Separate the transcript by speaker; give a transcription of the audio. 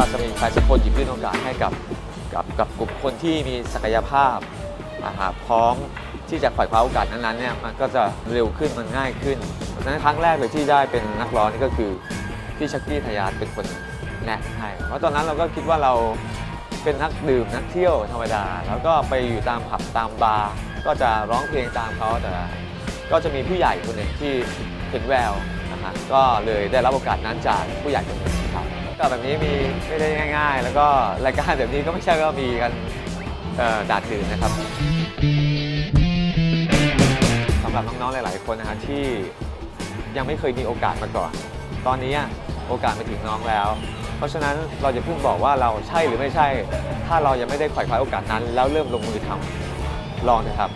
Speaker 1: สายสกลหยิบยื่นโอกาสให้กับกับกับกลุ่มคนที่มีศักยภาพนะครับพร้อมที่จะขวายคว้าโอกาสนั้นๆเนี่ยมันก็จะเร็วขึ้นมันง่ายขึ้นเพราะฉะนั้นครั้งแรกเลยที่ได้เป็นนักร้องนี่ก็คือพี่ชักกี้ทยาเป็นคนแนะให้เพราะตอนนั้นเราก็คิดว่าเราเป็นนักดื่มนักเที่ยวธรรมดา แล้วก็ไปอยู่ตามผับตามบาร์ก็จะร้องเพลงตามเขาแต่ก็จะมีผู้ใหญ่คนหนึ่งที่เห็นแววนะฮะก็เลยได้รับโอกาสนั้นจากผู้ใหญ่คนหนึ่งครับ ก็แบบนี้มีไม่ได้ง่าย ๆ แล้วก็รายการแบบนี้ก็ไม่ใช่ว่ามีกันเอ่อดาดดื่นนะครับสำหรับน้องๆหลาย ๆ คนนะฮะที่ยังไม่เคยมีโอกาสมาก่อน ตอนนี้โอกาสมาถึงน้องแล้ว เพราะฉะนั้นเราจะเพิ่งบอกว่าเราใช่หรือไม่ใช่ ถ้าเรายังไม่ได้ขวายคว้าโอกาสนั้น แล้วเริ่มลงมือทำลองนะครับ